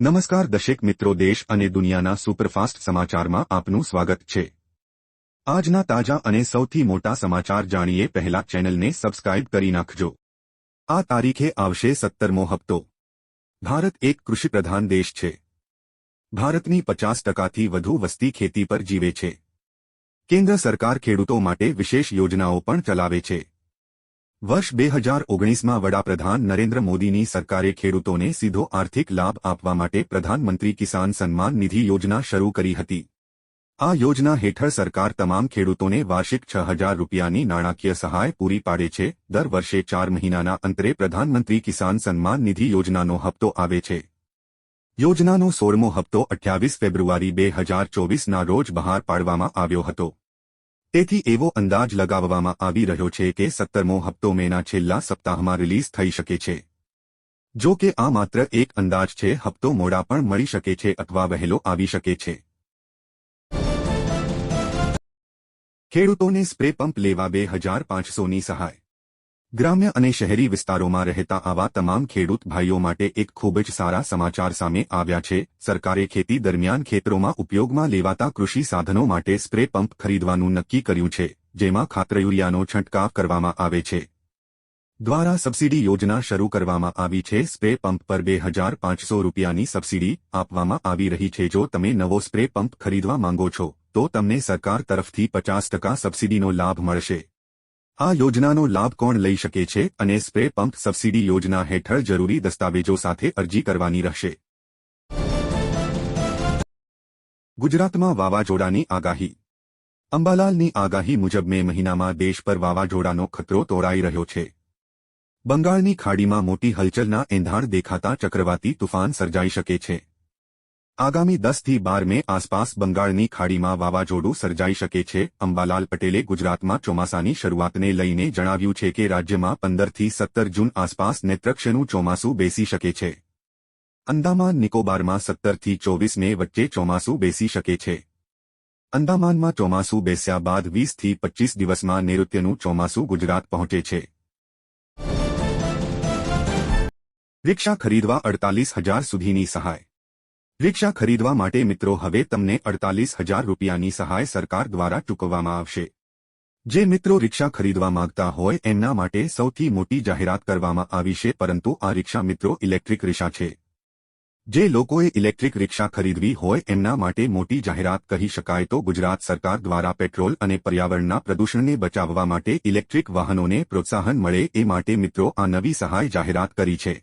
નમસ્કાર દશેક મિત્રો, દેશ અને દુનિયાના સુપરફાસ્ટ સમાચારમાં આપનું સ્વાગત છે. આજના તાજા અને સૌથી મોટા સમાચાર જાણીએ પહેલા ચેનલને સબસ્ક્રાઇબ કરી નાખજો. આ તારીખે આવશે સત્તરમો હપ્તો. ભારત એક કૃષિપ્રધાન દેશ છે. ભારતની પચાસ ટકાથી વધુ વસ્તી ખેતી પર જીવે છે. કેન્દ્ર સરકાર ખેડૂતો માટે વિશેષ યોજનાઓ પણ ચલાવે છે. વર્ષ બે હજાર ઓગણીસમાં વડાપ્રધાન નરેન્દ્ર મોદીની સરકારે ખેડૂતોને સીધો આર્થિક લાભ આપવા માટે પ્રધાનમંત્રી કિસાન સન્માન નિધિ યોજના શરૂ કરી હતી. આ યોજના હેઠળ સરકાર તમામ ખેડૂતોને વાર્ષિક છ હજાર રૂપિયાની નાણાકીય સહાય પૂરી પાડે છે. દર વર્ષે ચાર મહિનાના અંતરે પ્રધાનમંત્રી કિસાન સન્માન નિધિ યોજનાનો હપ્તો આવે છે. યોજનાનો સોળમો હપ્તો અઠ્યાવીસ ફેબ્રુઆરી બે હજાર ચોવીસના રોજ બહાર પાડવામાં આવ્યો હતો. તેથી એવો અંદાજ લગાવવામાં આવી રહ્યો છે કે સત્તરમો હપ્તો મેના છેલ્લા સપ્તાહમાં રિલીઝ થઈ શકે છે. જો કે આ માત્ર એક અંદાજ છે, હપ્તો મોડા પણ મળી શકે છે અથવા વહેલો આવી શકે છે. ખેડૂતોને સ્પ્રે પંપ લેવા બે હજાર પાંચસોની સહાય. ગ્રામ્ય અને શહેરી વિસ્તારોમાં રહેતા આવા તમામ ખેડૂત ભાઈઓ માટે એક ખૂબ જ સારા સમાચાર સામે આવ્યા છે. સરકારે ખેતી દરમિયાન ખેતરોમાં ઉપયોગમાં લેવાતા કૃષિ સાધનો માટે સ્પ્રે પંપ ખરીદવાનું નક્કી કર્યું છે, જેમાં ખાતરયુરિયાનો છંટકાવ કરવામાં આવે છે. દ્વારા સબસિડી યોજના શરૂ કરવામાં આવી છે. સ્પ્રે પંપ પર બે હજાર પાંચસો રૂપિયાની સબસિડી આપવામાં આવી રહી છે. જો તમે નવો સ્પ્રે પંપ ખરીદવા માંગો છો, તો તમને સરકાર તરફથી પચાસ ટકા સબસિડીનો લાભ મળશે. આ યોજનાનો લાભ કોણ લઈ શકે છે અને સ્પ્રે પંપ સબસિડી યોજના હેઠળ જરૂરી દસ્તાવેજો સાથે અરજી કરવાની રહેશે. ગુજરાતમાં વાવાઝોડાની આગાહી. અંબાલાલની આગાહી મુજબ મે મહિનામાં દેશ પર વાવાઝોડાનો ખતરો તોડાઈ રહ્યો છે. બંગાળની ખાડીમાં મોટી હલચલના એંધાણ દેખાતા ચક્રવાતી તુફાન સર્જાઈ શકે છે. આગામી દસથી બાર મે આસપાસ બંગાળની ખાડીમાં વાવાઝોડું સર્જાઈ શકે છે. અંબાલાલ પટેલે ગુજરાતમાં ચોમાસાની શરૂઆતને લઈને જણાવ્યું છે કે રાજ્યમાં પંદરથી સત્તર જૂન આસપાસ નેત્રક્ષનું ચોમાસું બેસી શકે છે. અંદામાન નિકોબારમાં સત્તરથી ચોવીસ મે વચ્ચે ચોમાસું બેસી શકે છે. અંદામાનમાં ચોમાસું બેસ્યા બાદ વીસથી પચ્ચીસ દિવસમાં નૈઋત્યનું ચોમાસું ગુજરાત પહોંચે છે. રિક્ષા ખરીદવા અડતાલીસ હજાર સુધીની સહાય. રિક્ષા ખરીદવા માટે મિત્રો હવે તમને અડતાલીસ હજાર રૂપિયાની સહાય સરકાર દ્વારા ચૂકવવામાં આવશે. જે મિત્રો રિક્ષા ખરીદવા માંગતા હોય એમના માટે સૌથી મોટી જાહેરાત કરવામાં આવી છે પરંતુ આ રિક્ષા મિત્રો ઇલેક્ટ્રિક રિક્ષા છે. જે લોકોએ ઇલેક્ટ્રિક રિક્ષા ખરીદવી હોય એમના માટે મોટી જાહેરાત કહી શકાય તો ગુજરાત સરકાર દ્વારા પેટ્રોલ અને પર્યાવરણના પ્રદૂષણને બચાવવા માટે ઇલેક્ટ્રિક વાહનોને પ્રોત્સાહન મળે એ માટે મિત્રો આ નવી સહાય જાહેરાત કરી છે.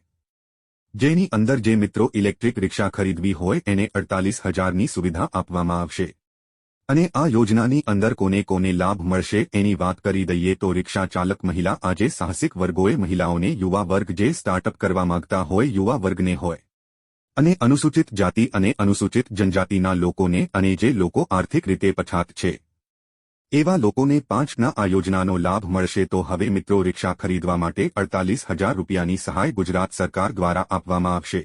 જેની અંદર જે મિત્રો ઇલેક્ટ્રિક રિક્ષા ખરીદવી હોય એને અડતાલીસ હજારની સુવિધા આપવામાં આવશે. અને આ યોજનાની અંદર કોને કોને લાભ મળશે એની વાત કરી દઈએ તો રિક્ષા ચાલક મહિલા આજે સાહસિક વર્ગોએ મહિલાઓને યુવા વર્ગ જે સ્ટાર્ટઅપ કરવા માંગતા હોય યુવા વર્ગને હોય. અને અનુસૂચિત જાતિ અને અનુસૂચિત જનજાતિના લોકોને અને જે લોકો આર્થિક રીતે પછાત છે. એવા લોકોને પાંચના આ યોજનાનો લાભ મળશે તો હવે મિત્રો રિક્ષા ખરીદવા માટે અડતાલીસ હજાર રૂપિયાની સહાય ગુજરાત સરકાર દ્વારા આપવામાં આવશે.